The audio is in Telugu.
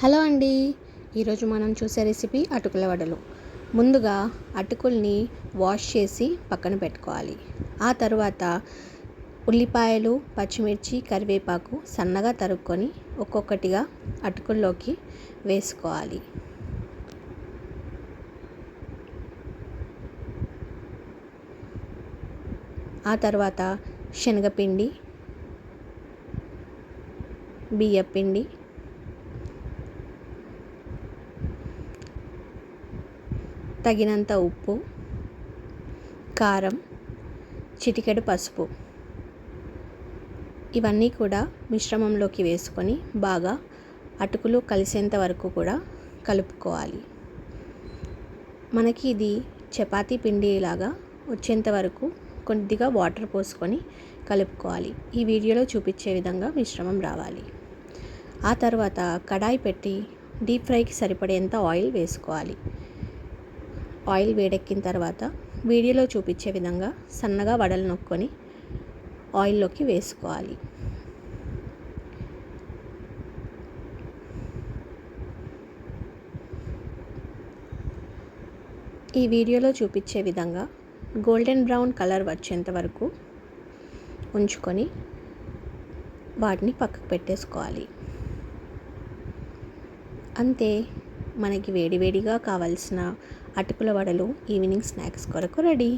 హలో అండి. ఈరోజు మనం చూసే రెసిపీ అటుకుల వడలు. ముందుగా అటుకుల్ని వాష్ చేసి పక్కన పెట్టుకోవాలి. ఆ తర్వాత ఉల్లిపాయలు పచ్చిమిర్చి కరివేపాకు సన్నగా తరుక్కొని ఒక్కొక్కటిగా అటుకుల్లోకి వేసుకోవాలి. ఆ తర్వాత శనగపిండి బియ్యపిండి తగినంత ఉప్పు కారం చిటికెడు పసుపు ఇవన్నీ కూడా మిశ్రమంలోకి వేసుకొని బాగా అటుకులు కలిసేంత వరకు కూడా కలుపుకోవాలి. మనకి ఇది చపాతీ పిండిలాగా వచ్చేంత వరకు కొద్దిగా వాటర్ పోసుకొని కలుపుకోవాలి. ఈ వీడియోలో చూపించే విధంగా మిశ్రమం రావాలి. ఆ తర్వాత కడాయి పెట్టి డీప్ ఫ్రైకి సరిపడేంత ఆయిల్ వేసుకోవాలి. ఆయిల్ వేడెక్కిన తర్వాత వీడియోలో చూపించే విధంగా సన్నగా వడలు నొక్కొని ఆయిల్లోకి వేసుకోవాలి. ఈ వీడియోలో చూపించే విధంగా గోల్డెన్ బ్రౌన్ కలర్ వచ్చేంత వరకు ఉంచుకొని వాటిని పక్కకు పెట్టేసుకోవాలి. అంతే. మనకి వేడివేడిగా కావాల్సిన అటుకుల వడలు ఈవినింగ్ స్నాక్స్ కొరకు రెడీ.